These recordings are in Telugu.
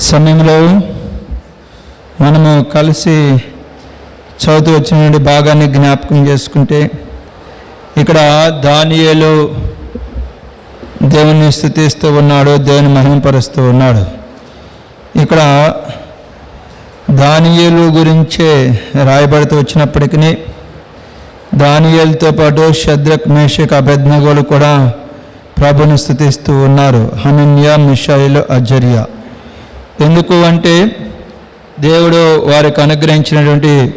సమయంలో మనము కలిసి చదువుతూ వచ్చిన భాగాన్ని జ్ఞాపకం చేసుకుంటే ఇక్కడ దానియేలు దేవుని స్థుతిస్తూ ఉన్నాడు దేవుని మహిమపరుస్తూ ఉన్నాడు. ఇక్కడ దానియేలు గురించే రాయబడుతూ వచ్చినప్పటికీ దానియేలుతో పాటు శద్రక్ మేషక్ అభెజ్ఞగోలు కూడా ప్రభుని స్థుతిస్తూ ఉన్నారు. హనన్య మిషాయిలు అజర్య. ఎందుకు అంటే దేవుడు వారికి అనుగ్రహించినటువంటి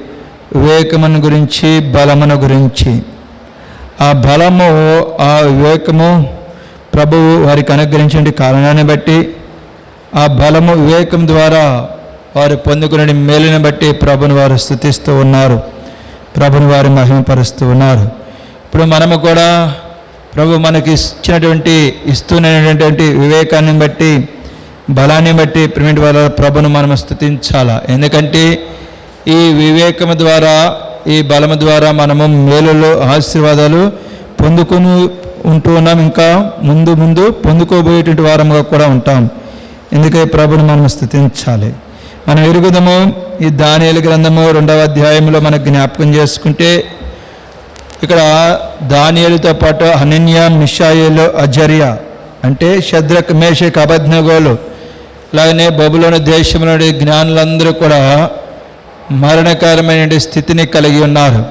వివేకమును గురించి బలమును గురించి. ఆ బలము ఆ వివేకము ప్రభువు వారికి అనుగ్రహించిన కారణాన్ని బట్టి ఆ బలము వివేకం ద్వారా వారు పొందుకునే మేలుని బట్టి ప్రభుని వారు స్థుతిస్తూ ఉన్నారు. ప్రభుని వారు మహిమపరుస్తూ ఉన్నారు. ఇప్పుడు మనము కూడా ప్రభు మనకి ఇచ్చినటువంటి ఇస్తున్నటువంటి వివేకాన్ని బట్టి బలాన్ని బట్టి ప్రిమిటి వాళ్ళ ప్రభును మనం స్థుతించాలా? ఎందుకంటే ఈ వివేకము ద్వారా ఈ బలము ద్వారా మనము మేలులో ఆశీర్వాదాలు పొందుకుని ఉంటూ ఉన్నాం. ఇంకా ముందు ముందు పొందుకోబోయేటువంటి వారముగా కూడా ఉంటాం. ఎందుకే ప్రభుని మనం స్థుతించాలి? మనం ఎరుగుదము ఈ దానియలు గ్రంథము రెండవ అధ్యాయంలో మనకు జ్ఞాపకం చేసుకుంటే ఇక్కడ దానియలతో పాటు అనన్య మిషాయిలు అజర్య అంటే శద్రక్ మేషక్ అబద్నగోలు అలాగనే బబులోని దేశంలోని జ్ఞానులందరూ కూడా మరణకరమైన స్థితిని కలిగి ఉన్నారు.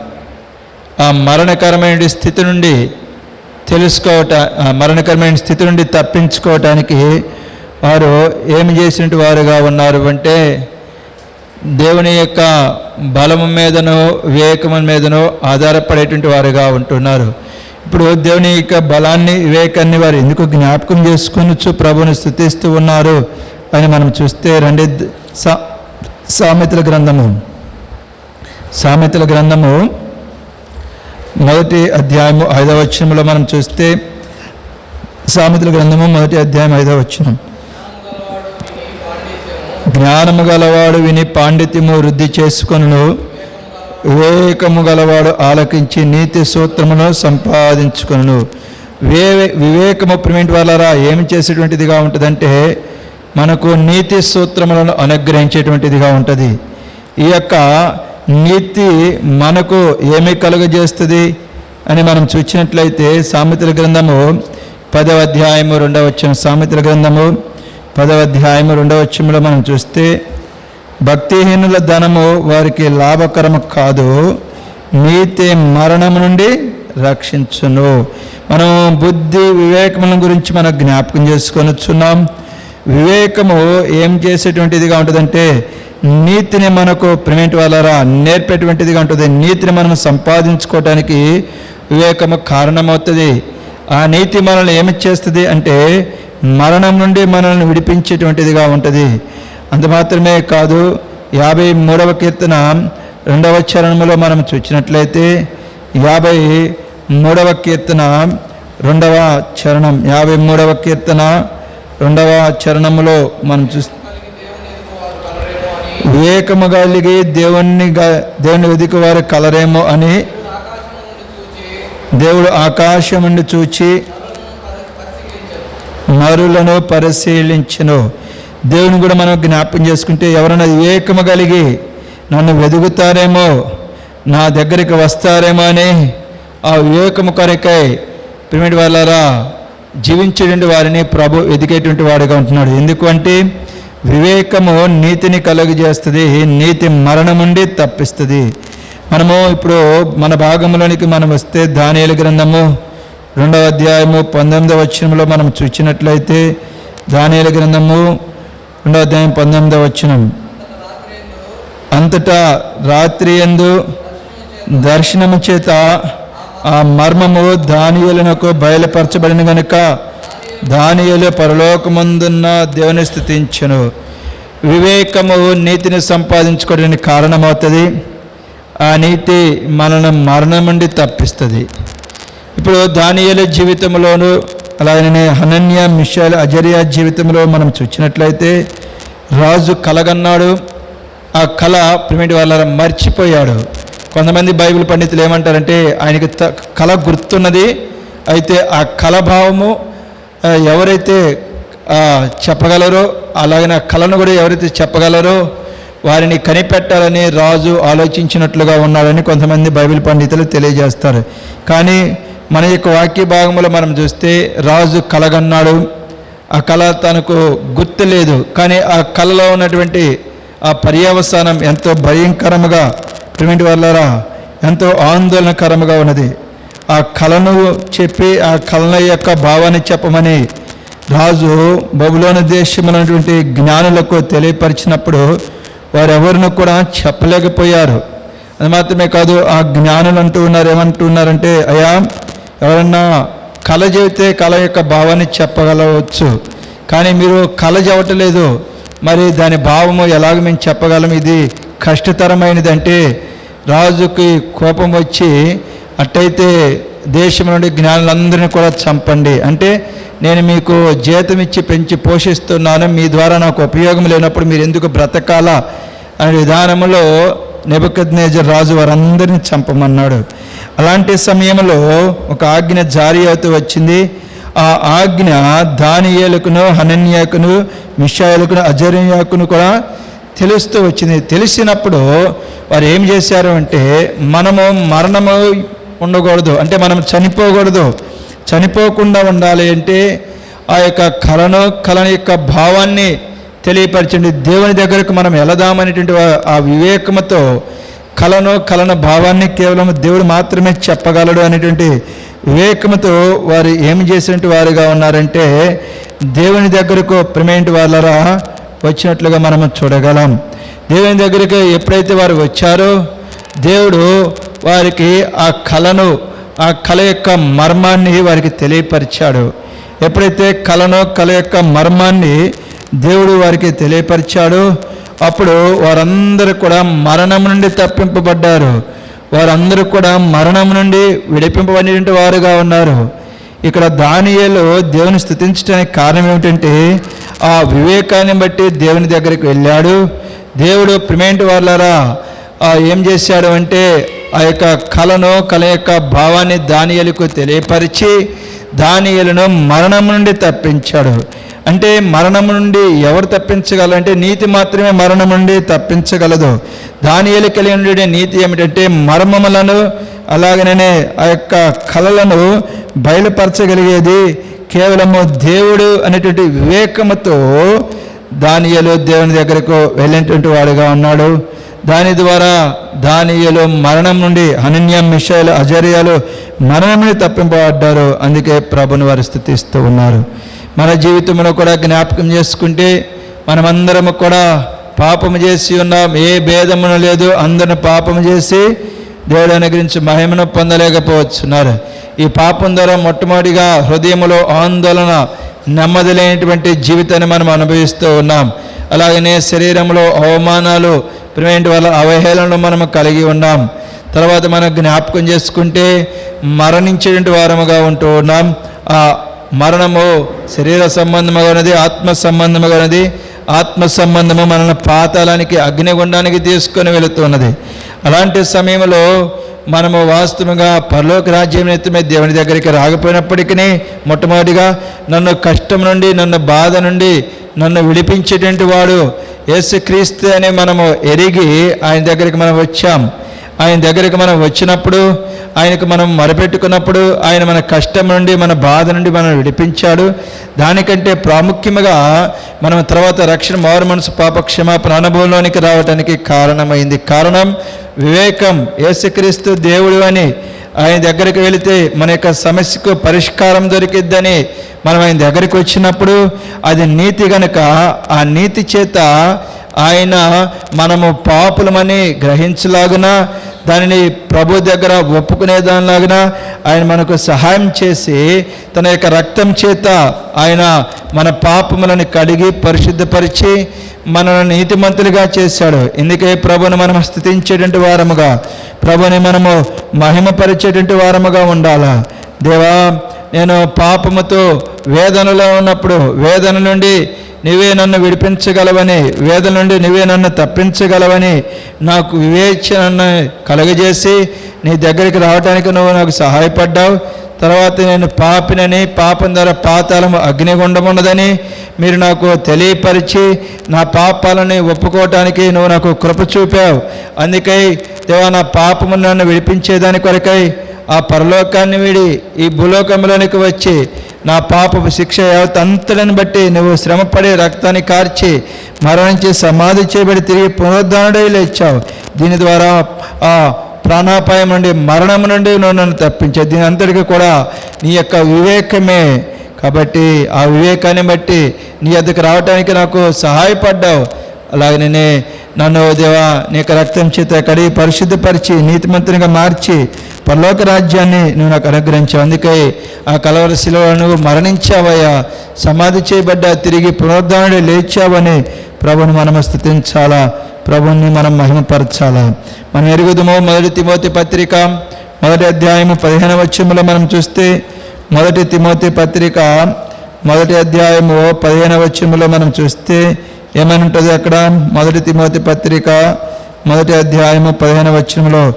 ఆ మరణకరమైన స్థితి నుండి తెలుసుకోవట ఆ మరణకరమైన స్థితి నుండి తప్పించుకోవటానికి వారు ఏమి చేసినట్టు వారుగా ఉన్నారు అంటే దేవుని యొక్క బలము మీదనో వివేకము మీదనో ఆధారపడేటువంటి వారుగా ఉంటున్నారు. ఇప్పుడు దేవుని యొక్క బలాన్ని వివేకాన్ని వారు ఎందుకు జ్ఞాపకం చేసుకొనొచ్చు ప్రభుని స్థుతిస్తూ ఉన్నారు? అని మనం చూస్తే రెండు సా సామెతల గ్రంథము. సామెతల గ్రంథము మొదటి అధ్యాయము ఐదవ వచనంలో మనం చూస్తే సామెతల గ్రంథము మొదటి అధ్యాయం ఐదవ వచనం. జ్ఞానము గలవాడు విని పాండిత్యము వృద్ధి చేసుకొను వివేకము గలవాడు ఆలకించి నీతి సూత్రమును సంపాదించుకొను వివే వివేకము ప్రిమెంట్ వలరా ఏమి చేసేటువంటిదిగా ఉంటుందంటే మనకు నీతి సూత్రములను అనుగ్రహించేటువంటిదిగా ఉంటుంది. ఈ యొక్క నీతి మనకు ఏమి కలుగజేస్తుంది అని మనం చూసినట్లయితే సామెతల గ్రంథము పదవ అధ్యాయము రెండవచ్చం సామెతల గ్రంథము పదవ అధ్యాయము రెండవచ్చంలో మనం చూస్తే భక్తిహీనుల ధనము వారికి లాభకరము కాదు నీతి మరణము నుండి రక్షించును. మనం బుద్ధి వివేకముల గురించి మనం జ్ఞాపకం చేసుకొనిచున్నాం. వివేకము ఏం చేసేటువంటిదిగా ఉంటుందంటే నీతిని మనకు ప్రిమెంట్ వాళ్ళరా నేర్పేటువంటిదిగా ఉంటుంది నీతిని మనం సంపాదించుకోవటానికి వివేకము కారణమవుతుంది. ఆ నీతి మనల్ని ఏమి చేస్తుంది అంటే మరణం నుండి మనల్ని విడిపించేటువంటిదిగా ఉంటుంది. అంత మాత్రమే కాదు యాభై మూడవ కీర్తన రెండవ చరణంలో మనం చూచినట్లయితే యాభై మూడవ కీర్తన రెండవ చరణం యాభై మూడవ కీర్తన రెండవ చరణములో మనం చూస్తే వివేకము కలిగి దేవుణ్ణి దేవుని వెదికి వారు కలరేమో అని దేవుడు ఆకాశం నుండి చూచి నరులను పరిశీలించను. దేవుని కూడా మనం జ్ఞాపకం చేసుకుంటే ఎవరైనా వివేకము కలిగి నన్ను వెదుగుతారేమో నా దగ్గరికి వస్తారేమో అని ఆ వివేకము కొరకై పిరమిడ్ వాళ్ళరా జీవించేటువంటి వారిని ప్రభు ఎదిగేటువంటి వాడుగా ఉంటున్నాడు. ఎందుకంటే వివేకము నీతిని కలుగజేస్తుంది నీతి మరణం నుండి తప్పిస్తుంది. మనము ఇప్పుడు మన భాగంలోనికి మనం వస్తే ధాన్యాల గ్రంథము రెండవ అధ్యాయము పంతొమ్మిదవ వచనంలో మనం చూచినట్లయితే ధాన్యాల గ్రంథము రెండవ అధ్యాయం పంతొమ్మిదవ వచనం. అంతటా రాత్రి ఎందు దర్శనము చేత ఆ మర్మము దానియులకు బయలుపరచబడిన గనుక దానియలు పరలోకమందున్న దేవుని స్థుతించను. వివేకము నీతిని సంపాదించుకోవడానికి కారణమవుతుంది. ఆ నీతి మనను మరణం నుండి తప్పిస్తుంది. ఇప్పుడు దానియల జీవితంలోను అలాగనే హనన్య మిషాల్ అజరియా జీవితంలో మనం చూసినట్లయితే రాజు కలగన్నాడు. ఆ కళ ప్రిమిటి వాళ్ళ మర్చిపోయాడు. కొంతమంది బైబిల్ పండితులు ఏమంటారంటే ఆయనకి త- కళ గుర్తున్నది. అయితే ఆ కళభావము ఎవరైతే చెప్పగలరో అలాగే ఆ కళను కూడా ఎవరైతే చెప్పగలరో వారిని కనిపెట్టాలని రాజు ఆలోచించినట్లుగా ఉన్నారని కొంతమంది బైబిల్ పండితులు తెలియజేస్తారు. కానీ మన యొక్క వాక్య భాగంలో మనం చూస్తే రాజు కలగన్నాడు ఆ కళ తనకు గుర్తు లేదు. కానీ ఆ కళలో ఉన్నటువంటి ఆ పర్యవసానం ఎంతో భయంకరముగా ప్రిమిటి వల్లరా ఎంతో ఆందోళనకరముగా ఉన్నది. ఆ కళను చెప్పి ఆ కళల యొక్క భావాన్ని చెప్పమని రాజు బబులోని దేశమైనటువంటి జ్ఞానులకు తెలియపరిచినప్పుడు వారెవరిని కూడా చెప్పలేకపోయారు. అది మాత్రమే కాదు ఆ జ్ఞానులు అంటూ ఉన్నారు ఏమంటున్నారంటే అయా ఎవరన్నా కళ చెబితే కళ యొక్క భావాన్ని చెప్పగలవచ్చు. కానీ మీరు కళ చెప్పట్లేదు మరి దాని భావము ఎలాగ మేము చెప్పగలం? ఇది కష్టతరమైనది అంటే రాజుకి కోపం వచ్చి అట్టయితే దేశం నుండి జ్ఞానులందరినీ కూడా చంపండి. అంటే నేను మీకు జీతం ఇచ్చి పెంచి పోషిస్తున్నాను మీ ద్వారా నాకు ఉపయోగం లేనప్పుడు మీరు ఎందుకు బ్రతకాలా అనే విధానంలో నెబద్నేజర్ రాజు వారందరినీ చంపమన్నాడు. అలాంటి సమయంలో ఒక ఆజ్ఞ జారీ అవుతూ వచ్చింది. ఆ ఆజ్ఞ దానియేలుకును హనన్యాకును మిషాయలకును అజర్యాకును కూడా తెలుస్తూ వచ్చింది. తెలిసినప్పుడు వారు ఏం చేశారు అంటే మనము మరణము ఉండకూడదు. అంటే మనం చనిపోకూడదు. చనిపోకుండా ఉండాలి అంటే ఆ యొక్క కళను కళ యొక్క భావాన్ని తెలియపరచండి. దేవుని దగ్గరకు మనం వెళదామనేటువంటి ఆ- ఆ వివేకముతో కళను కళన భావాన్ని కేవలం దేవుడు మాత్రమే చెప్పగలడు అనేటువంటి వివేకముతో వారు ఏమి చేసినట్టు వారుగా ఉన్నారంటే దేవుని దగ్గరకు ప్రమేంటి వాళ్ళరా వచ్చినట్లుగా మనము చూడగలం. దేవుని దగ్గరికి ఎప్పుడైతే వారు వచ్చారో దేవుడు వారికి ఆ కళను ఆ కళ యొక్క మర్మాన్ని వారికి తెలియపరిచాడు. ఎప్పుడైతే కళను కళ యొక్క మర్మాన్ని దేవుడు వారికి తెలియపరిచాడు అప్పుడు వారందరూ కూడా మరణం నుండి తప్పింపబడ్డారు. వారందరూ కూడా మరణం నుండి విడిపింపబడినటువంటి వారుగా ఉన్నారు. ఇక్కడ దానియేలు దేవుని స్థుతించడానికి కారణం ఏమిటంటే ఆ వివేకాన్ని బట్టి దేవుని దగ్గరికి వెళ్ళాడు. దేవుడు ప్రిమేంటి వాళ్ళరా ఏం చేశాడు అంటే ఆ యొక్క కళను కళ యొక్క భావాన్ని దానియలకు తెలియపరిచి దానియలను మరణం నుండి తప్పించాడు. అంటే మరణం నుండి ఎవరు తప్పించగలరు? అంటే నీతి మాత్రమే మరణం నుండి తప్పించగలదు. దానియలు కలిగి నీతి ఏమిటంటే మర్మములను అలాగనే ఆ యొక్క కళలను బయలుపరచగలిగేది కేవలము దేవుడు అనేటువంటి వివేకముతో దానియలు దేవుని దగ్గరకు వెళ్ళినటువంటి వాడుగా ఉన్నాడు. దాని ద్వారా దానియలు మరణం నుండి అనన్యం మిషాలు అజర్యాలు మరణం నుండి తప్పింపబడ్డారు. అందుకే ప్రభుని వారు స్థుతిస్తూ ఉన్నారు. మన జీవితంలో కూడా జ్ఞాపకం చేసుకుంటే మనమందరము కూడా పాపము చేసి ఉన్నాం. ఏ భేదమును లేదు. అందరిని పాపము చేసి దేవుడు అనుగ్రహించి మహిమను పొందలేకపోవచ్చున్నారు ఈ పాపం ద్వారా మొట్టమొదటిగా హృదయంలో ఆందోళన నెమ్మది లేనటువంటి జీవితాన్ని మనం అనుభవిస్తూ ఉన్నాం. అలాగనే శరీరంలో అవమానాలు ప్రిమేంటి వల్ల అవహేళనలు మనం కలిగి ఉన్నాం. తర్వాత మనం జ్ఞాపకం చేసుకుంటే మరణించేటువంటి వారముగా ఉంటూ ఉన్నాం. ఆ మరణము శరీర సంబంధముగా ఉన్నది ఆత్మ సంబంధముగా ఉన్నది. ఆత్మ సంబంధము మనల్ని పాతాలానికి అగ్నిగుండానికి తీసుకొని వెళుతున్నది అలాంటి సమయంలో మనము వాస్తవంగా పరలోక రాజ్యం నిమిత్తమే దేవుని దగ్గరికి రాకపోయినప్పటికీ మొట్టమొదటిగా నన్ను కష్టం నుండి నన్ను బాధ నుండి నన్ను విడిపించేటువంటి వాడు యేసుక్రీస్తు అని మనము ఎరిగి ఆయన దగ్గరికి మనం వచ్చాం. ఆయన దగ్గరికి మనం వచ్చినప్పుడు ఆయనకు మనం మొరపెట్టుకున్నప్పుడు ఆయన మన కష్టం నుండి మన బాధ నుండి మనం విడిపించాడు. దానికంటే ప్రాముఖ్యముగా మనం తర్వాత రక్షణ మారు మనసు పాపక్షమాపణ అనుభవంలోనికి రావడానికి కారణమైంది. కారణం వివేకం. యేసుక్రీస్తు దేవుడు అని ఆయన దగ్గరికి వెళితే మన యొక్క సమస్యకు పరిష్కారం దొరికిద్దని మనం ఆయన దగ్గరికి వచ్చినప్పుడు అది నీతి గనుక ఆ నీతి చేత ఆయన మనము పాపులమని గ్రహించలాగున దానిని ప్రభు దగ్గర ఒప్పుకునే దానిలాగా ఆయన మనకు సహాయం చేసి తన యొక్క రక్తం చేత ఆయన మన పాపములను కడిగి పరిశుద్ధపరిచి మనల్ని నీతిమంతులుగా చేశాడు. ఎందుకే ప్రభుని మనం స్థుతించేటువంటి వారముగా ప్రభుని మనము మహిమపరిచేటువంటి వారముగా ఉండాలా. దేవా నేను పాపముతో వేదనలో ఉన్నప్పుడు వేదన నుండి నీవే నన్ను విడిపించగలవని వేదల నుండి నీవే నన్ను తప్పించగలవని నాకు వివేచనను కలగజేసి నీ దగ్గరికి రావడానికి నువ్వు నాకు సహాయపడ్డావు. తర్వాత నేను పాపినని పాపం ద్వారా పాతాళము అగ్నిగుండం మీరు నాకు తెలియపరిచి నా పాపాలని ఒప్పుకోవటానికి నువ్వు నాకు కృప చూపావు. అందుకై దేవా నా పాపము నన్ను విడిపించేదాని కొరకై ఆ పరలోకాన్ని విడి ఈ భూలోకంలోనికి వచ్చి నా పాపపు శిక్ష యావతంతటిని బట్టి నువ్వు శ్రమపడి రక్తాన్ని కార్చి మరణించి సమాధి చేయబడి తిరిగి పునరుద్ధరణడై లేచావు. దీని ద్వారా ఆ ప్రాణాపాయం నుండి మరణం నుండి నువ్వు నన్ను తప్పించే దీని అంతటికి కూడా నీ యొక్క వివేకమే. కాబట్టి ఆ వివేకాన్ని బట్టి నీ అద్దకు రావటానికి నాకు సహాయపడ్డావు. అలాగనే నన్ను దేవా నీకు రక్తం చేత కడిగి పరిశుద్ధపరిచి నీతిమంతునిగా మార్చి పరలోక రాజ్యాన్ని నువ్వు నాకు అనుగ్రహించావు. అందుకే ఆ కలవర శిలువలో మరణించావయ్యా. సమాధి చేయబడ్డ తిరిగి పునరుద్ధరణి లేచావని ప్రభుని మనం స్థుతించాలా? ప్రభుని మనం మహిమపరచాలా? మనం ఎరుగుదము మొదటి తిమోతి పత్రిక మొదటి అధ్యాయము పదిహేను వచ్చములో మనం చూస్తే మొదటి తిమోతి పత్రిక మొదటి అధ్యాయము పదిహేను వచ్చములో మనం చూస్తే ఏమని ఉంటుంది అక్కడ? మొదటి తిమోతి పత్రిక మొదటి అధ్యాయము పదిహేను వచ్చములో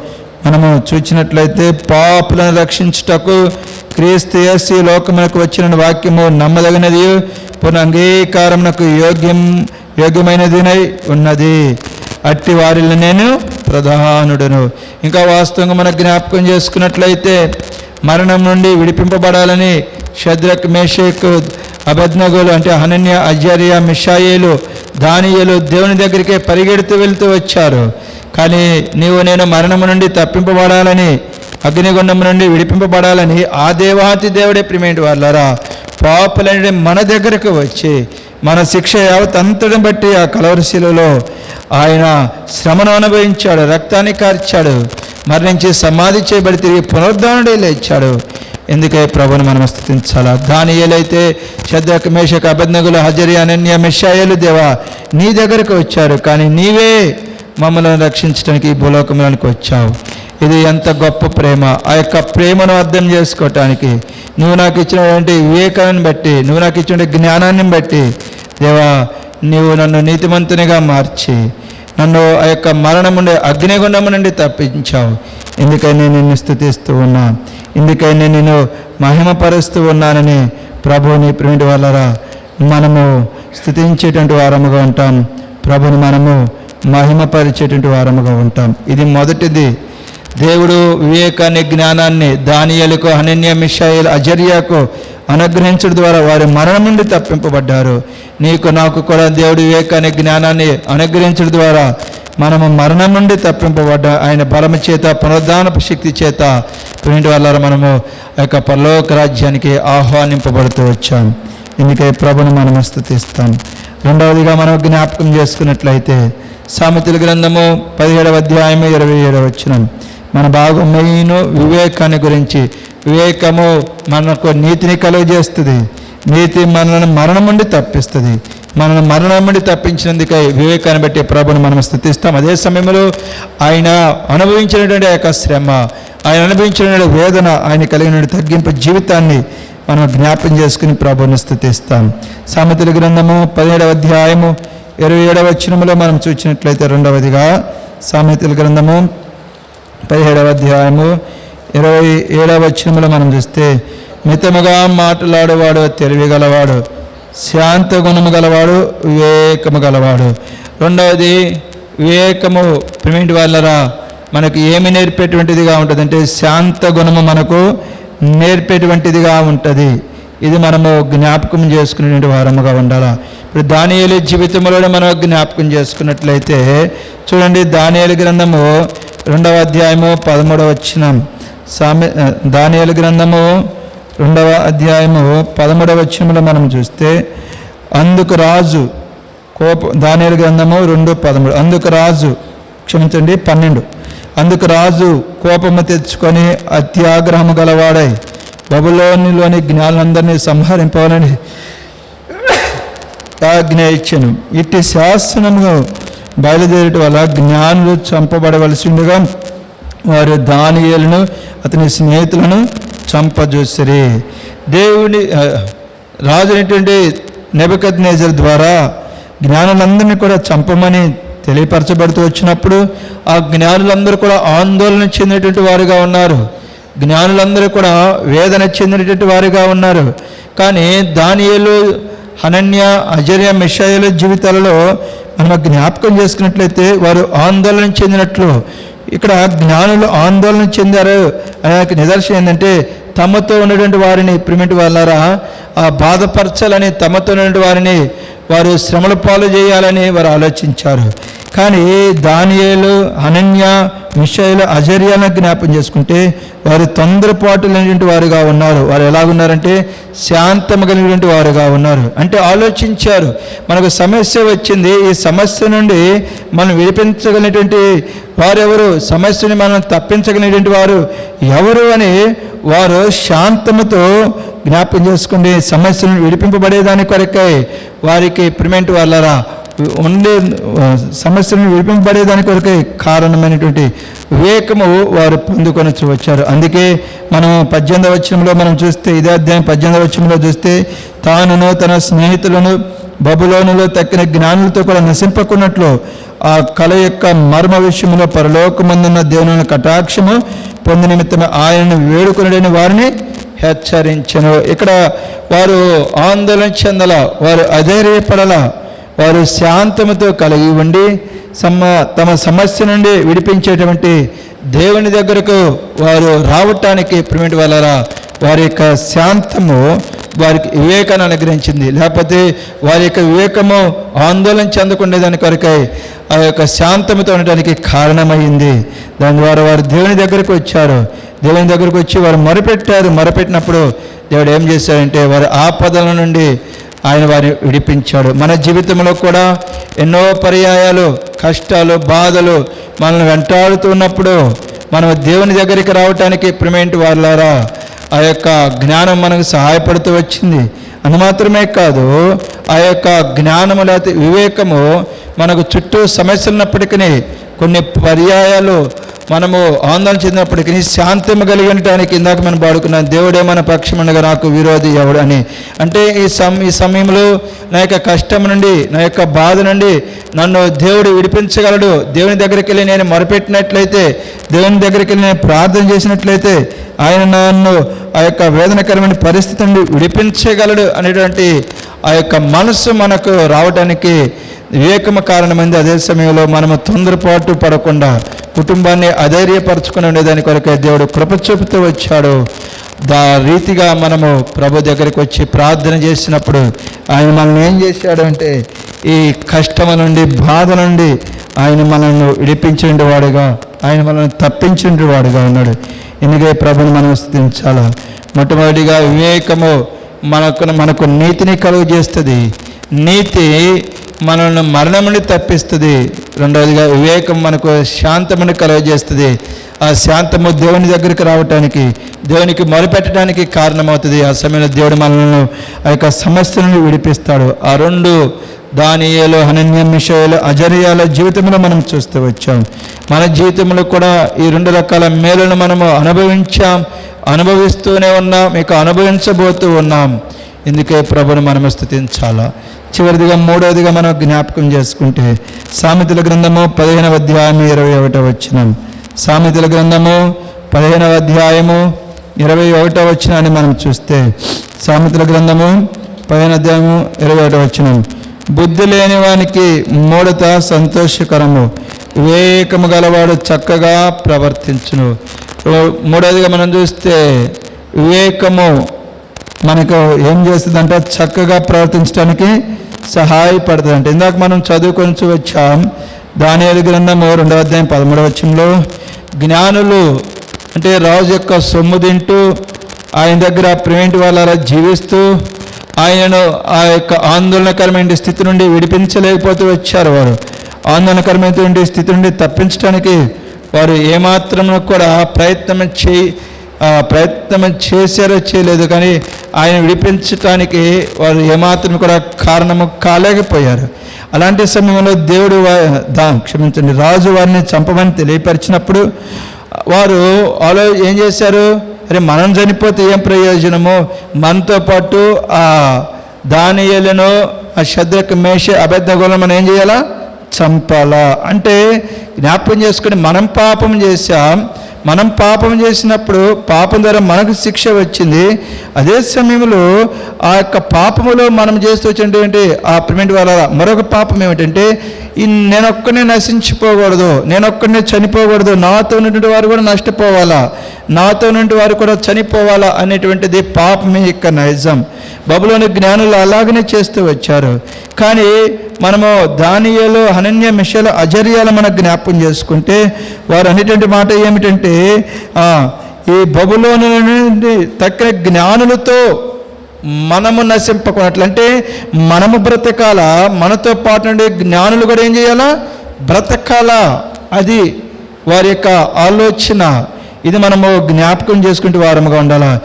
మనము చూచినట్లయితే పాపులను రక్షించుటకు క్రీస్తు యేసు లోకములకు వచ్చిన వాక్యము నమ్మదగినది పునః అంగీకారమునకు యోగ్యం యోగ్యమైనదినై ఉన్నది. అట్టి వారిలో నేను ప్రధానుడను. ఇంకా వాస్తవంగా మనకు జ్ఞాపకం చేసుకున్నట్లయితే మరణం నుండి విడిపింపబడాలని షద్రక్ మేషేక్ అబద్నగోలు అంటే హనన్య అజర్య మిషాయేలు దానియలు దేవుని దగ్గరికే పరిగెడుతూ వెళ్తూ వచ్చారు. కానీ నీవు నేను మరణము నుండి తప్పింపబడాలని అగ్నిగుండము నుండి విడిపింపబడాలని ఆ దేవాతి దేవుడే ప్రిమేంటి వాళ్ళరా పాపులనే మన దగ్గరకు వచ్చి మన శిక్ష యావతంతటి బట్టి ఆ కలవరశిలలో ఆయన శ్రమను అనుభవించాడు రక్తాన్ని కార్చాడు మరణించి సమాధి చేయబడి తిరిగి పునరుద్ధరణుడే లేచాడు. ఎందుకే ప్రభుని మనం స్థుతించాలా? దాని ఏలైతే శద్రక మేషక అబద్ధగులు హజరి అనన్య మిషాయలు దేవా నీ దగ్గరకు వచ్చారు. కానీ నీవే మమ్మల్ని రక్షించడానికి ఈ భూలోకంలోనికి వచ్చావు. ఇది ఎంత గొప్ప ప్రేమ. ఆ యొక్క ప్రేమను అర్థం చేసుకోవటానికి నువ్వు నాకు ఇచ్చినటువంటి వివేకాన్ని బట్టి నువ్వు నాకు ఇచ్చిన జ్ఞానాన్ని బట్టి దేవా నీవు నన్ను నీతిమంతునిగా మార్చి నన్ను ఆ యొక్క మరణం నుండి అగ్నిగుండము నుండి తప్పించావు. ఎందుకని నిన్ను స్థుతిస్తూ ఉన్నా. ఎందుకని నేను మహిమపరుస్తూ ఉన్నానని ప్రభుని ప్రేమిటి వల్లరా మనము స్థుతించేటువంటి వారముగా ఉంటాం. ప్రభుని మనము మహిమపరిచేటువంటి వారముగా ఉంటాం. ఇది మొదటిది. దేవుడు వివేకాన్ని జ్ఞానాన్ని దానియలకు అనన్య మిషాయిల్ అజర్యాకు అనుగ్రహించడం ద్వారా వారి మరణం నుండి తప్పింపబడ్డారు. నీకు నాకు కూడా దేవుడు వివేకాన్ని జ్ఞానాన్ని అనుగ్రహించడం ద్వారా మనము మరణం నుండి తప్పింపబడ్డ ఆయన బలము చేత పునరుద్ధానపు శక్తి చేత ప్రింట్ వల్ల మనము ఆ యొక్క పరలోక రాజ్యానికి ఆహ్వానింపబడుతూ వచ్చాం. ఎందుకే ప్రభుని మనం స్థుతిస్తాం. రెండవదిగా మనం జ్ఞాపకం చేసుకున్నట్లయితే సామెతల గ్రంథము పదిహేడవ అధ్యాయము ఇరవై ఏడవ వచ్చినాం మన భాగం మెయిన్ వివేకాన్ని గురించి వివేకము మనకు నీతిని కలుగజేస్తుంది. నీతి మనల్ని మరణం నుండి తప్పిస్తుంది. మనల్ని మరణం నుండి తప్పించినందుకై వివేకాన్ని బట్టి ప్రభుని మనం స్థుతిస్తాం. అదే సమయంలో ఆయన అనుభవించినటువంటి ఆ యొక్క శ్రమ ఆయన అనుభవించిన వేదన ఆయన కలిగిన తగ్గింపు జీవితాన్ని మనం జ్ఞాపం చేసుకుని ప్రభుని స్థుతిస్తాం. సామెతల గ్రంథము పదిహేడవ అధ్యాయము ఇరవై ఏడవ వచ్చినములో మనం చూసినట్లయితే రెండవదిగా సామెతల గ్రంథము పదిహేడవ అధ్యాయము ఇరవై ఏడవ వచనములో మనం చూస్తే మితముగా మాట్లాడేవాడు తెలివిగలవాడు శాంత గుణము గలవాడు వివేకము గలవాడు. రెండవది వివేకము ప్రిమింట్ వాళ్ళరా మనకు ఏమి నేర్పేటువంటిదిగా ఉంటుంది అంటే శాంత గుణము మనకు నేర్పేటువంటిదిగా ఉంటుంది. ఇది మనము జ్ఞాపకం చేసుకునే వారముగా ఉండాలా. ఇప్పుడు దానియలు జీవితంలో మనం జ్ఞాపకం చేసుకున్నట్లయితే చూడండి దానియలు గ్రంథము రెండవ అధ్యాయము పదమూడవ వచ్చిన సామె దానియలు గ్రంథము రెండవ అధ్యాయము పదమూడవ వచనంలో మనం చూస్తే అందుకు రాజు కోప దానేరు గ్రంథము రెండు పదమూడు అందుకు రాజు క్షమించండి పన్నెండు అందుకు రాజు కోపము తెచ్చుకొని అత్యాగ్రహము గలవాడై బబులోనిలోని జ్ఞానులందరినీ సంహరింపవాలని ఆజ్ఞ ఇచ్చాను. ఇట్టి శాసనము బయలుదేరట వల్ల జ్ఞానులు చంపబడవలసి ఉండగా వారు దానియేలును అతని స్నేహితులను చంపజూసిరి. దేవుని రాజునటువంటి రాజు నెబద్ నేజర్ ద్వారా జ్ఞానులందరినీ కూడా చంపమని తెలియపరచబడుతూ వచ్చినప్పుడు ఆ జ్ఞానులందరూ కూడా ఆందోళన చెందినటువంటి వారుగా ఉన్నారు. జ్ఞానులందరూ కూడా వేదన చెందినటువంటి వారుగా ఉన్నారు. కానీ దానియలు హనన్య అజర్య మిషాయిల జీవితాలలో మనం జ్ఞాపకం చేసుకున్నట్లయితే వారు ఆందోళన చెందినట్లు. ఇక్కడ జ్ఞానులు ఆందోళన చెందారు. అనే నిదర్శనం ఏంటంటే తమతో ఉన్నటువంటి వారిని ప్రిమిటి వాళ్ళారా ఆ బాధపరచాలని తమతో ఉన్నటువంటి వారిని వారు శ్రమల పాలు చేయాలని వారు ఆలోచించారు. కానీ దానియేలు అనన్య మిషయలు అజర్యాలను జ్ఞాపం చేసుకుంటే వారు తొందరపాటు లేనటువంటి వారుగా ఉన్నారు. వారు ఎలా ఉన్నారంటే శాంతం కలిగినటువంటి వారుగా ఉన్నారు. అంటే ఆలోచించారు. మనకు సమస్య వచ్చింది. ఈ సమస్య నుండి మనం విడిపించగలిగినటువంటి వారెవరు? సమస్యని మనం తప్పించగలిగినటువంటి వారు ఎవరు అని వారు శాంతముతో జ్ఞాపకం చేసుకుని సమస్యను విడిపింపబడేదాని కొరకై వారికి ప్రిమెంట్ వాళ్ళరా ఉండే సమస్యలను విడిపింపబడేదాని కొరకే కారణమైనటువంటి వివేకము వారు పొందుకొని వచ్చారు. అందుకే మనం పద్దెనిమిదవ వచ్చంలో మనం చూస్తే ఇదే అధ్యాయం పద్దెనిమిదవ వచ్చంలో చూస్తే తానును తన స్నేహితులను బబులోనులో తక్కిన జ్ఞానులతో కూడా నశింపకున్నట్లు ఆ కళ యొక్క మర్మ విషయంలో పరలోకమందున్న దేవుని కటాక్షము పొంది నిమిత్తమే ఆయనను వేడుకొనడని వారిని హెచ్చరించను. ఇక్కడ వారు ఆందోళన చెందల వారు అధైర్యపడల వారు శాంతముతో కలిగి ఉండి సమ తమ సమస్య నుండి విడిపించేటువంటి దేవుని దగ్గరకు వారు రావటానికి ప్రిమిటి వాళ్ళరా వారి యొక్క శాంతము వారికి వివేకాన్ని అనుగ్రహించింది. లేకపోతే వారి యొక్క వివేకము ఆందోళన చెందకుండా దాని కొరకై ఆ యొక్క శాంతముతో ఉండడానికి కారణమైంది. దాని ద్వారా వారు దేవుని దగ్గరకు వచ్చారు. దేవుని దగ్గరకు వచ్చి వారు మొరపెట్టారు. మొరపెట్టినప్పుడు దేవుడు ఏం చేశాడంటే వారి ఆపదల నుండి ఆయన వారిని విడిపించాడు. మన జీవితంలో కూడా ఎన్నో పర్యాయాలు కష్టాలు బాధలు మనల్ని వెంటాడుతున్నప్పుడు మనం దేవుని దగ్గరికి రావటానికి ప్రిమెంట్ వాళ్ళారా ఆ యొక్క జ్ఞానం మనకు సహాయపడుతూ వచ్చింది. అని మాత్రమే కాదు ఆ యొక్క జ్ఞానము లేకపోతే వివేకము మనకు చుట్టూ సమస్యలు ఉన్నప్పటికీ కొన్ని పర్యాయాలు మనము ఆందోళన చెందినప్పటికీ శాంతం కలిగి ఉండటానికి ఇందాక మనం పాడుకున్నాం దేవుడే మన పక్షమనగా నాకు విరోధి ఎవడు? అని. అంటే ఈ సమ ఈ సమయంలో నా యొక్క కష్టం నుండి నా యొక్క బాధ నుండి నన్ను దేవుడు విడిపించగలడు. దేవుని దగ్గరికి వెళ్ళి నేను మొరపెట్టినట్లయితే దేవుని దగ్గరికి వెళ్ళి నేను ప్రార్థన చేసినట్లయితే ఆయన నన్ను ఆ యొక్క వేదనకరమైన పరిస్థితి నుండి విడిపించగలడు అనేటువంటి ఆ యొక్క మనస్సు మనకు రావడానికి వివేకము కారణమైంది. అదే సమయంలో మనము తొందరపాటు పడకుండా కుటుంబాన్ని అధైర్యపరచుకుని ఉండేదాని కొరకే దేవుడు కృప చూపుతూ వచ్చాడు. దా రీతిగా మనము ప్రభు దగ్గరికి వచ్చి ప్రార్థన చేసినప్పుడు ఆయన మనల్ని ఏం చేశాడు అంటే ఈ కష్టము నుండి బాధ నుండి ఆయన మనల్ని విడిపించిన వాడుగా ఆయన మనల్ని తప్పించిన వాడుగా ఉన్నాడు. ఎందుకే ప్రభుని మనం స్థితించాలా? మొట్టమొదటిగా వివేకము మనకు మనకు నీతిని కలుగు చేస్తుంది నీతి మనల్ని మరణం నుండి తప్పిస్తుంది. రెండవదిగా వివేకం మనకు శాంతముని కలుగజేస్తుంది. ఆ శాంతము దేవుని దగ్గరికి రావటానికి దేవునికి మొరపెట్టడానికి కారణమవుతుంది. ఆ సమయంలో దేవుడు మనల్ని ఆ యొక్క సమస్య నుండి విడిపిస్తాడు. ఆ రెండు దానియేలు హనన్య మిషయాలు అజరియాల జీవితంలో మనం చూస్తూ వచ్చాం. మన జీవితంలో కూడా ఈ రెండు రకాల మేలును మనము అనుభవించాం అనుభవిస్తూనే ఉన్నాం ఇక అనుభవించబోతూ ఉన్నాం. ఎందుకే ప్రభుని మనము స్థుతించాలా? చివరిదిగా మూడవదిగా మనం జ్ఞాపకం చేసుకుంటే సామెతల గ్రంథము పదిహేనవ అధ్యాయము ఇరవై ఒకటో వచ్చినాం సామెతల గ్రంథము పదిహేనవ అధ్యాయము ఇరవై ఒకటో వచ్చినాన్ని మనం చూస్తే సామెతల గ్రంథము పదిహేను అధ్యాయము ఇరవై ఒకటో వచ్చినాం బుద్ధి లేని వానికి మూడత సంతోషకరము వివేకము గలవాడు చక్కగా ప్రవర్తించును. మూడవదిగా మనం చూస్తే వివేకము మనకు ఏం చేస్తుందంటే చక్కగా ప్రవర్తించడానికి సహాయపడుతుంది అంటే ఇందాక మనం చదువుకొని వచ్చాం. దానియాల గ్రంథము రెండవ అధ్యాయం పదమూడవ వచ్చంలో జ్ఞానులు అంటే రాజు యొక్క సొమ్ము తింటూ ఆయన దగ్గర ప్రేమింటి వాళ్ళ జీవిస్తూ ఆయనను ఆ యొక్క ఆందోళనకరమైన స్థితి నుండి విడిపించలేకపోతూ వచ్చారు వారు. ఆందోళనకరమైనటువంటి స్థితి నుండి తప్పించడానికి వారు ఏమాత్రం కూడా ప్రయత్నం చేయి ప్రయత్నం చేశారో చేయలేదు కానీ ఆయన విడిపించటానికి వారు ఏమాత్రం కూడా కారణము కాలేకపోయారు. అలాంటి సమయంలో దేవుడు దా క్షమించండి రాజు వారిని చంపమని తెలియపరిచినప్పుడు వారు ఆలో ఏం చేశారు? అరే మనం చనిపోతే ఏం ప్రయోజనము? మనతో పాటు ఆ దానియలను ఆ శద్రక మేష అబద్ధగోళం మనం ఏం చేయాలా? చంపాలా. అంటే జ్ఞాపకం చేసుకుని మనం పాపం చేశాం మనం పాపం చేసినప్పుడు పాపం ద్వారా మనకు శిక్ష వచ్చింది. అదే సమయంలో ఆ యొక్క పాపములో మనం చేస్తూ వచ్చినటువంటి ఆ ప్రిమెంట్ వల్ల మరొక పాపం ఏమిటంటే నేనొక్కనే నశించిపోకూడదు నేనొక్కనే చనిపోకూడదు నాతో ఉన్నటువంటి వారు కూడా నష్టపోవాలా? నాతో నుండి వారు కూడా చనిపోవాలా అనేటువంటిది పాపమే యొక్క నైజం. బబులోని జ్ఞానులు అలాగనే చేస్తూ వచ్చారు. కానీ మనము దానియలు అనన్య మిషలు అజర్యాలు మన జ్ఞాపకం చేసుకుంటే వారు అనేటువంటి మాట ఏమిటంటే ఈ బబులోని నుండి తక్కిన జ్ఞానులతో మనము నశింపకున్నట్లు అంటే మనము బ్రతకాల మనతో పాటు నుండి జ్ఞానులు కూడా ఏం చేయాలా? బ్రతకాల. అది వారి యొక్క ఆలోచన. ఇది మనము జ్ఞాపకం చేసుకుంటూ వారముగా ఉండాలా?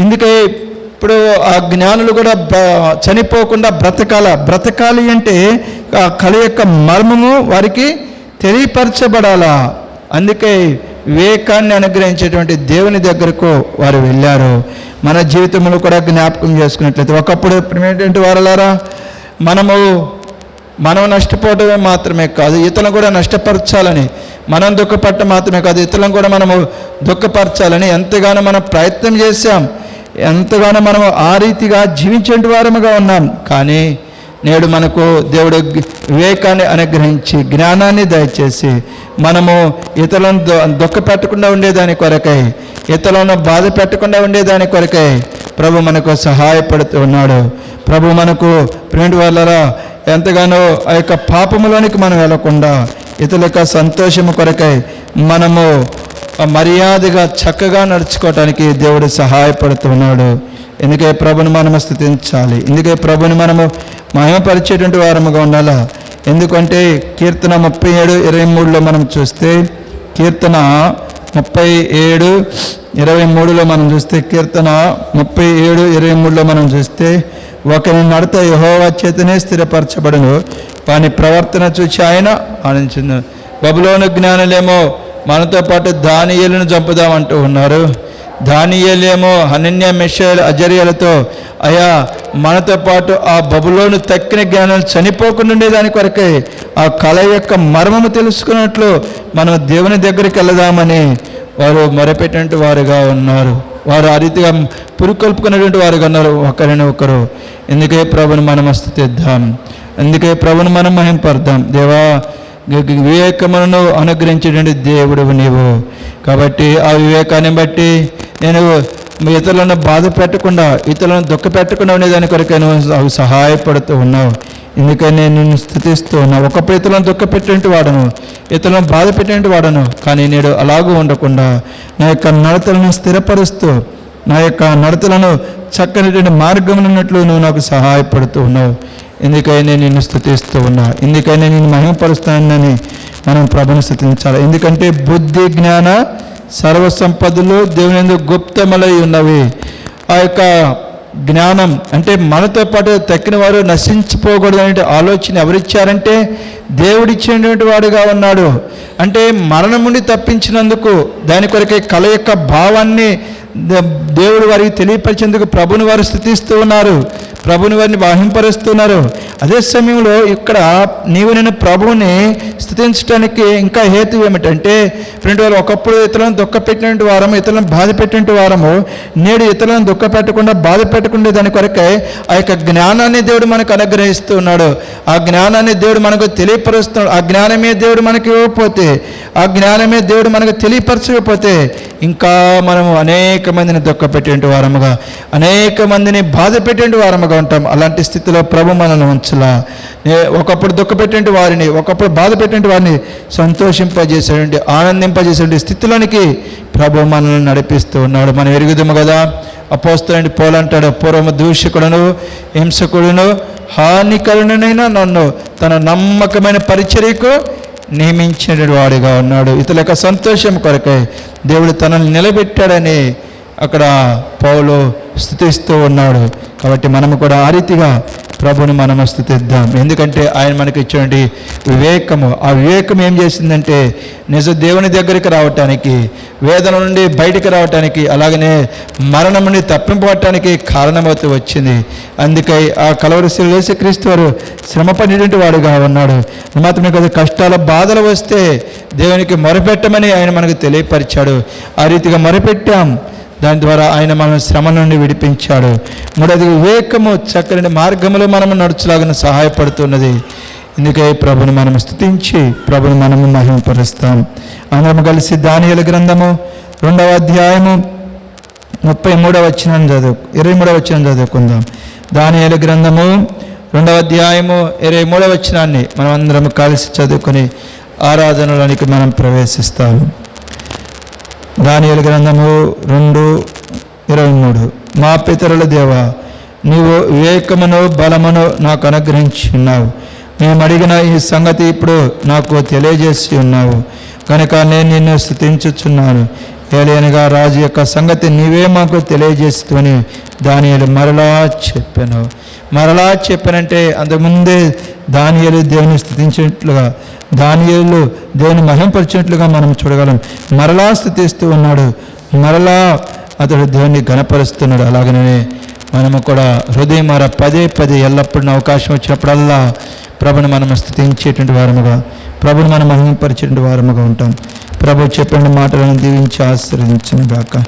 ఇందుకే ఇప్పుడు ఆ జ్ఞానులు కూడా బ్ర- చనిపోకుండా బ్రతకాల. బ్రతకాలి అంటే ఆ కళ యొక్క మర్మము వారికి తెలియపరచబడాలా? అందుకే వివేకాన్ని అనుగ్రహించేటువంటి దేవుని దగ్గరకు వారు వెళ్ళారు. మన జీవితంలో కూడా జ్ఞాపకం చేసుకున్నట్లయితే. ఒకప్పుడు ఏంటంటే వారలారా మనము మనం నష్టపోవడమే మాత్రమే కాదు ఇతరులను కూడా నష్టపరచాలని మనం దుఃఖపడటం మాత్రమే కాదు ఇతరులను కూడా మనము దుఃఖపరచాలని ఎంతగానో మనం ప్రయత్నం చేశాం ఎంతగానో మనము ఆ రీతిగా జీవించే వారముగా ఉన్నాం. కానీ నేడు మనకు దేవుడు వివేకాన్ని అనుగ్రహించి జ్ఞానాన్ని దయచేసి మనము ఇతరులను దు- దుఃఖ పెట్టకుండా ఉండేదాని కొరకై ఇతరులను బాధ పెట్టకుండా ఉండేదాని కొరకై ప్రభు మనకు సహాయపడుతూ ఉన్నాడు. ప్రభు మనకు ప్రేమిటి వాళ్ళరా ఎంతగానో ఆ యొక్క పాపములోనికి మనం వెళ్ళకుండా ఇతరుల యొక్క సంతోషము కొరకై మనము మర్యాదగా చక్కగా నడుచుకోవటానికి దేవుడు సహాయపడుతున్నాడు ఎందుకే ప్రభుని మనము స్థుతించాలి? ఎందుకే ప్రభుని మనము మహిమపరిచేటువంటి వారముగా ఉండాలా? ఎందుకంటే కీర్తన ముప్పై ఏడు ఇరవై మూడులో మనం చూస్తే కీర్తన ముప్పై ఏడు ఇరవై మూడులో మనం చూస్తే కీర్తన ముప్పై ఏడు ఇరవై మూడులో మనం చూస్తే ఒకరి నడత యహోవా చేతనే స్థిరపరచబడను. వాని ప్రవర్తన చూసి ఆయన ఆనందించింది బబులోని జ్ఞానులేమో మనతో పాటు దానియలను చంపుదామంటూ ఉన్నారు. దానియేలేమో హనన్య మిషేల్ అజర్యలతో అయా మనతో పాటు ఆ బబులోను తక్కిన జ్ఞానం చనిపోకుండా ఉండేదాని కొరకే ఆ కళ యొక్క మర్మము తెలుసుకున్నట్లు మనం దేవుని దగ్గరికి వెళదామని వారు మొరపెట్టినట్టు వారుగా ఉన్నారు. వారు ఆ రీతిగా పురుకొల్పుకున్నటువంటి వారుగా ఉన్నారు. ఒకరిని ఒకరు. ఎందుకే ప్రభుని మనం స్థుతిద్దాం? అందుకే ప్రభుని మనం మహింపడదాం దేవా వి- వివేకములను అనుగ్రహించేటువంటి దేవుడు నీవు. కాబట్టి ఆ వివేకాన్ని బట్టి నేను ఇతరులను బాధ పెట్టకుండా ఇతరులను దుఃఖ పెట్టకుండా ఉండేదాని కొరకే నువ్వు అవి సహాయపడుతూ ఉన్నావు. ఎందుకని నేను నిన్ను స్థుతిస్తూ ఉన్నావు ఒకప్పుడు ఇతరులను దుఃఖ పెట్టేంటి వాడను ఇతరులను బాధ పెట్టేంటి వాడను. కానీ నేడు అలాగూ ఉండకుండా నా యొక్క నడతలను స్థిరపరుస్తూ నా యొక్క నడతలను చక్కనటువంటి మార్గం ఉన్నట్లు నువ్వు నాకు సహాయపడుతూ ఉన్నావు. ఎందుకని నేను నిన్ను స్థుతిస్తూ ఉన్నా? ఎందుకని నేను మహిమపరుస్తానని మనం ప్రభుని స్థుతించాలి. ఎందుకంటే బుద్ధి జ్ఞాన సర్వ సంపదలు దేవుని యందు గుప్తములై ఉన్నవి. ఆ యొక్క జ్ఞానం అంటే మనతో పాటు తక్కిన వారు నశించిపోకూడదు ఆలోచన ఎవరిచ్చారంటే దేవుడిచ్చినటువంటి వాడుగా ఉన్నాడు. అంటే మరణం నుండి తప్పించినందుకు దాని కొరకే కళ యొక్క భావాన్ని దేవుడు వారికి తెలియపరిచేందుకు ప్రభుని వారు స్థుతిస్తూ ఉన్నారు. ప్రభుని వారిని బాహింపరుస్తున్నారు. అదే సమయంలో ఇక్కడ నీవు నేను ప్రభువుని స్థుతించడానికి ఇంకా హేతు ఏమిటంటే ఫ్రెండ్ వాళ్ళు ఒకప్పుడు ఇతరులను దుఃఖ పెట్టినటువంటి వారము ఇతరులను బాధ పెట్టినటువంటి వారము నేడు ఇతరులను దుఃఖ పెట్టకుండా బాధ పెట్టకుండా దాని కొరకై ఆ యొక్క జ్ఞానాన్ని దేవుడు మనకు అనుగ్రహిస్తున్నాడు ఆ జ్ఞానాన్ని దేవుడు మనకు తెలియపరుస్తున్నాడు. ఆ జ్ఞానమే దేవుడు మనకి ఇవ్వకపోతే ఆ జ్ఞానమే దేవుడు మనకు తెలియపరచకపోతే ఇంకా మనము అనేక మందిని దుఃఖ పెట్టేటి వారముగా అనేక మందిని బాధ పెట్టేటి వారముగా ఉంటాం. అలాంటి స్థితిలో ప్రభు మనల్ని ఉంచలా. ఒకప్పుడు దుఃఖ వారిని ఒకప్పుడు బాధ పెట్టేటి వారిని సంతోషింపజేసేటువంటి ఆనందింపజేసేటువంటి స్థితిలోనికి ప్రభు మనల్ని నడిపిస్తూ ఉన్నాడు. మనం ఎరుగుదము కదా. అపోస్తులండి పోలంటాడు పూర్వము దూషకుడును హింసకుడును హానికరుణనైనా నన్ను తన నమ్మకమైన పరిచర్యకు నియమించిన వాడిగా ఉన్నాడు. ఇతల యొక్క సంతోషం కొరకై దేవుడు తనని నిలబెట్టాడని అక్కడ పౌలు స్థుతిస్తూ ఉన్నాడు. కాబట్టి మనము కూడా ఆ రీతిగా ప్రభుని మనం స్థుతిద్దాం. ఎందుకంటే ఆయన మనకి ఇచ్చినటువంటి వివేకము. ఆ వివేకం ఏం చేసిందంటే నిజ దేవుని దగ్గరికి రావటానికి వేదన నుండి బయటికి రావటానికి అలాగనే మరణం నుండి తప్పింపబడటానికి కారణమవుతూ వచ్చింది. అందుకై ఆ కలవరిశీలు వేసి క్రీస్తు వారు శ్రమ పడినటువంటి వాడుగా ఉన్నాడు. మాత్రమే కదా కష్టాల బాధలు వస్తే దేవునికి మొరపెట్టమని ఆయన మనకు తెలియపరిచాడు. ఆ రీతిగా మొరపెట్టాం. దాని ద్వారా ఆయన మనం శ్రమ నుండి విడిపించాడు. మూడవది వివేకము చక్కని మార్గంలో మనము నడుచులాగా సహాయపడుతున్నది. ఎందుకే ప్రభుని మనం స్తుతించి ప్రభుని మనము మహిమపరుస్తాం అందరం కలిసి దానియల గ్రంథము రెండవ అధ్యాయము ముప్పై మూడవ వచ్చిన చదువు ఇరవై మూడవ వచ్చిన చదువుకుందాం. దానియల గ్రంథము రెండవ అధ్యాయము ఇరవై మూడవ వచ్చినాన్ని మనం అందరం కలిసి చదువుకొని ఆరాధనలోనికి మనం ప్రవేశిస్తాము. దానియలు గ్రంథము రెండు ఇరవై మూడు. మా పితరుల దేవ నీవు వివేకమును బలమును నాకు అనుగ్రహించి ఉన్నావు. మేము అడిగిన ఈ సంగతి ఇప్పుడు నాకు తెలియజేసి ఉన్నావు. కనుక నేను నిన్ను స్థుతించుచున్నాను. ఏలైనగా రాజు యొక్క సంగతి నీవే మాకు తెలియజేస్తుని దానియలు మరలా చెప్పాను. మరలా చెప్పానంటే అంతకుముందే దానియలు దేవుని స్థుతించినట్లుగా దానియలు దేవుని మహింపరిచినట్లుగా మనం చూడగలం. మరలా స్థుతిస్తూ ఉన్నాడు. మరలా అతడు దేవుని గణపరుస్తున్నాడు అలాగనే మనము కూడా హృదయం మర పదే పదే ఎల్లప్పుడూ అవకాశం వచ్చినప్పుడల్లా ప్రభుని మనం స్థుతించేటువంటి వారముగా ప్రభుని మనం మహింపరిచేటువంటి వారముగా ఉంటాం. ప్రభు చెప్పిన మాటలను దీవించి ఆశ్రయించిన గాక.